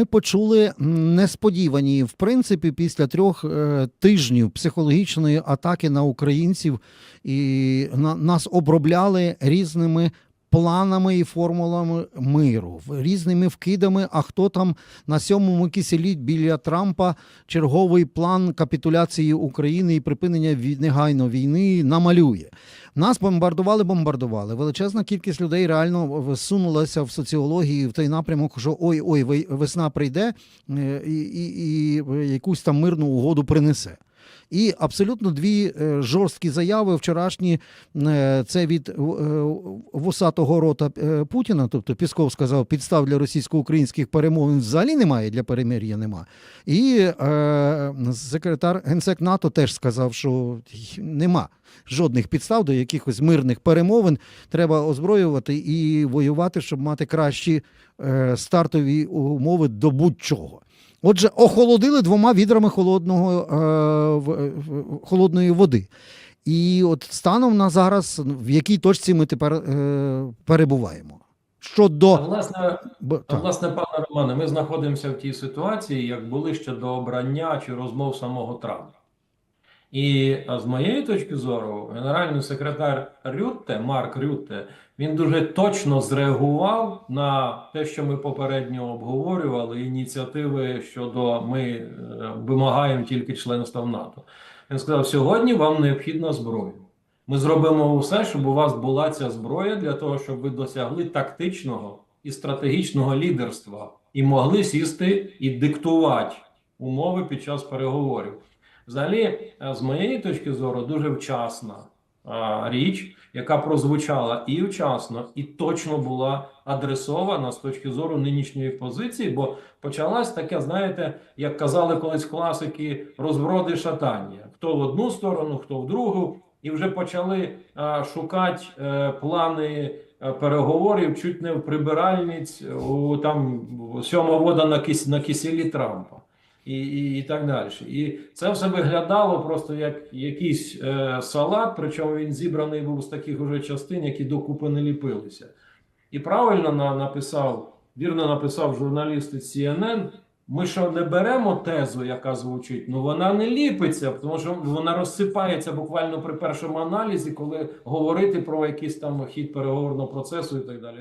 ми почули несподівані, в принципі, після трьох е, тижнів психологічної атаки на українців, і на, нас обробляли різними. Планами і формулами миру, різними вкидами. А хто там на сьомому киселі біля Трампа черговий план капітуляції України і припинення вій- негайно війни намалює. Нас бомбардували, бомбардували. Величезна кількість людей реально всунулася в соціології в той напрямок, що ой, ой, весна прийде е, і, і, і якусь там мирну угоду принесе. І абсолютно дві е, жорсткі заяви вчорашні. е, Це від е, вусатого рота Путіна. Тобто Пісков сказав, підстав для російсько-українських перемовин взагалі немає, для перемир'я нема. І е, секретар генсек НАТО теж сказав, що нема жодних підстав до якихось мирних перемовин. Треба озброювати і воювати, щоб мати кращі е, стартові умови до будь-чого. Отже, охолодили двома відрами холодного, е, в- холодної води. І от станом на зараз, в якій точці ми тепер е, перебуваємо? Щодо А, Власне, Б- а, власне, пане Романе, ми знаходимося в тій ситуації, як були ще до обрання чи розмов самого Трампа. І з моєї точки зору, генеральний секретар Рютте, Марк Рютте, він дуже точно зреагував на те, що ми попередньо обговорювали, ініціативи щодо ми е, вимагаємо тільки членства в НАТО. Він сказав: сьогодні вам необхідна зброя. Ми зробимо все, щоб у вас була ця зброя для того, щоб ви досягли тактичного і стратегічного лідерства і могли сісти і диктувати умови під час переговорів. Взагалі, е, з моєї точки зору, дуже вчасна річ, яка прозвучала і вчасно, і точно була адресована з точки зору нинішньої позиції, бо почалась таке, знаєте, як казали колись класики, розброди шатання. Хто в одну сторону, хто в другу, і вже почали шукати е, плани е, переговорів чуть не в прибиральниць у там сьома вода на кис на киселі Трампа. І, і, і так далі. І це все виглядало просто як якийсь е, салат, причому він зібраний був з таких уже частин, які докупи не ліпилися. І правильно на, написав, вірно написав журналіст CNN, ми що не беремо тезу, яка звучить, ну вона не ліпиться, тому що вона розсипається буквально при першому аналізі, коли говорити про якийсь там хід переговорного процесу і так далі.